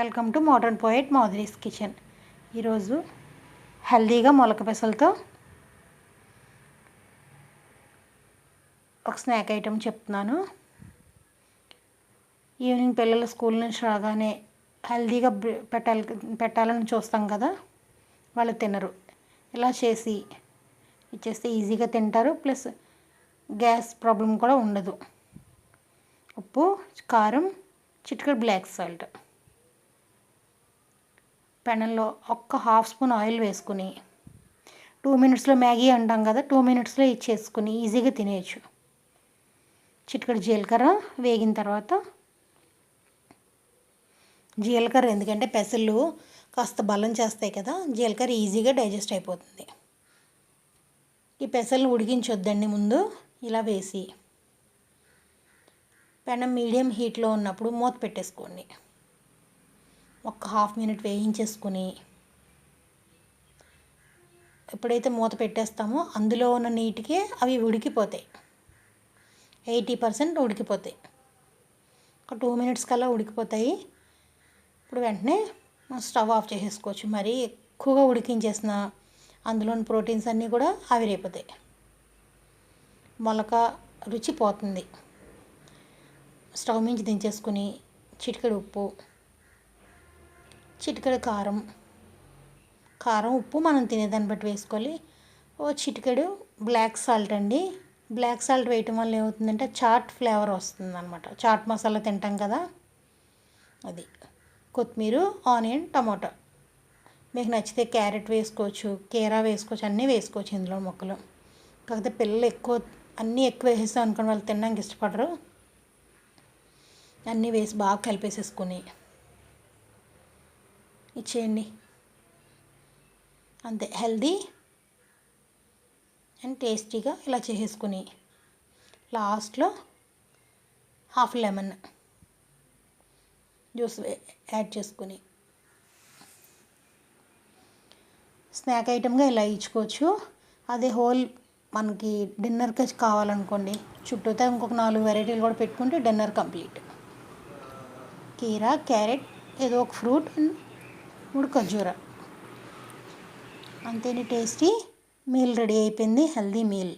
Welcome to modern poet Madhuri's kitchen. ఈరోజు హెల్దీగా మొలక పెసలతో ఒక స్నాక్ ఐటెం చెప్తున్నాను. ఈవినింగ్ పిల్లలు స్కూల్ నుంచి రాగానే హెల్దీగా పెట్టాలి పెట్టాలని చూస్తాం కదా వాళ్ళు తినరు. ఇలా చేసి ఇచ్చేస్తే ఈజీగా తింటారు. ప్లస్ గ్యాస్ ప్రాబ్లం కూడా ఉండదు. ఉప్పు కారం చిటికెడు బ్లాక్ సాల్ట్. పెనంలో ఒక్క హాఫ్ స్పూన్ ఆయిల్ వేసుకుని టూ మినిట్స్లో మ్యాగీ అంటాం కదా టూ మినిట్స్లో ఇచ్చేసుకుని ఈజీగా తినేయచ్చు. చిటికడి జీలకర్ర వేగిన తర్వాత జీలకర్ర ఎందుకంటే పెసలు కాస్త బలం చేస్తాయి కదా జీలకర్ర ఈజీగా డైజెస్ట్ అయిపోతుంది. ఈ పెసలను ఉడికించొద్దండి ముందు ఇలా వేసి. పెనం మీడియం హీట్లో ఉన్నప్పుడు మూత పెట్టేసుకోండి. ఒక హాఫ్ మినిట్ వేయించేసుకుని ఎప్పుడైతే మూత పెట్టేస్తామో అందులో ఉన్న నీటికే అవి ఉడికిపోతాయి. ఎయిటీ పర్సెంట్ ఉడికిపోతాయి. ఒక టూ మినిట్స్ కల్లా ఉడికిపోతాయి. ఇప్పుడు వెంటనే స్టవ్ ఆఫ్ చేసేసుకోవచ్చు. మరి ఎక్కువగా ఉడికించేసిన అందులోని ప్రోటీన్స్ అన్నీ కూడా ఆవిరైపోతాయి. మొలక రుచి పోతుంది. స్టవ్ మించి దించేసుకుని చిటికెడు ఉప్పు చిటికెడు కారం. కారం ఉప్పు మనం తినేదాన్ని బట్టి వేసుకోవాలి. ఓ చిటికెడు బ్లాక్ సాల్ట్ అండి. బ్లాక్ సాల్ట్ వేయటం వల్ల ఏమవుతుందంటే చాట్ ఫ్లేవర్ వస్తుంది అనమాట చాట్ మసాలా తింటాం కదా. అది. కొత్తిమీర ఆనియన్ టమాటో. మీకు నచ్చితే క్యారెట్ వేసుకోవచ్చు కీరా వేసుకోవచ్చు అన్నీ వేసుకోవచ్చు ఇందులో మొక్కలు. కాకపోతే పిల్లలు ఎక్కువ అన్నీ ఎక్కువ వేసేస్తాం అనుకోని వాళ్ళు తినడానికి ఇష్టపడరు. అన్నీ వేసి బాగా కలిపేసేసుకొని ఇచ్చేయండి. అంతే హెల్దీ అండ్ టేస్టీగా ఇలా చేసేసుకుని లాస్ట్లో హాఫ్ లెమన్ జ్యూస్ యాడ్ చేసుకుని. స్నాక్ ఐటమ్గా ఇలా ఇచ్చుకోవచ్చు. అదే హోల్ మనకి డిన్నర్కి కావాలనుకోండి చుట్టూతో ఇంకొక నాలుగు వెరైటీలు కూడా పెట్టుకుంటే డిన్నర్ కంప్లీట్. కీరా క్యారెట్ ఏదో ఒక ఫ్రూట్ అండ్ మూడు ఖర్జూర. అంతేని టేస్టీ. మీల్ రెడీ అయిపోయింది. Healthy meal.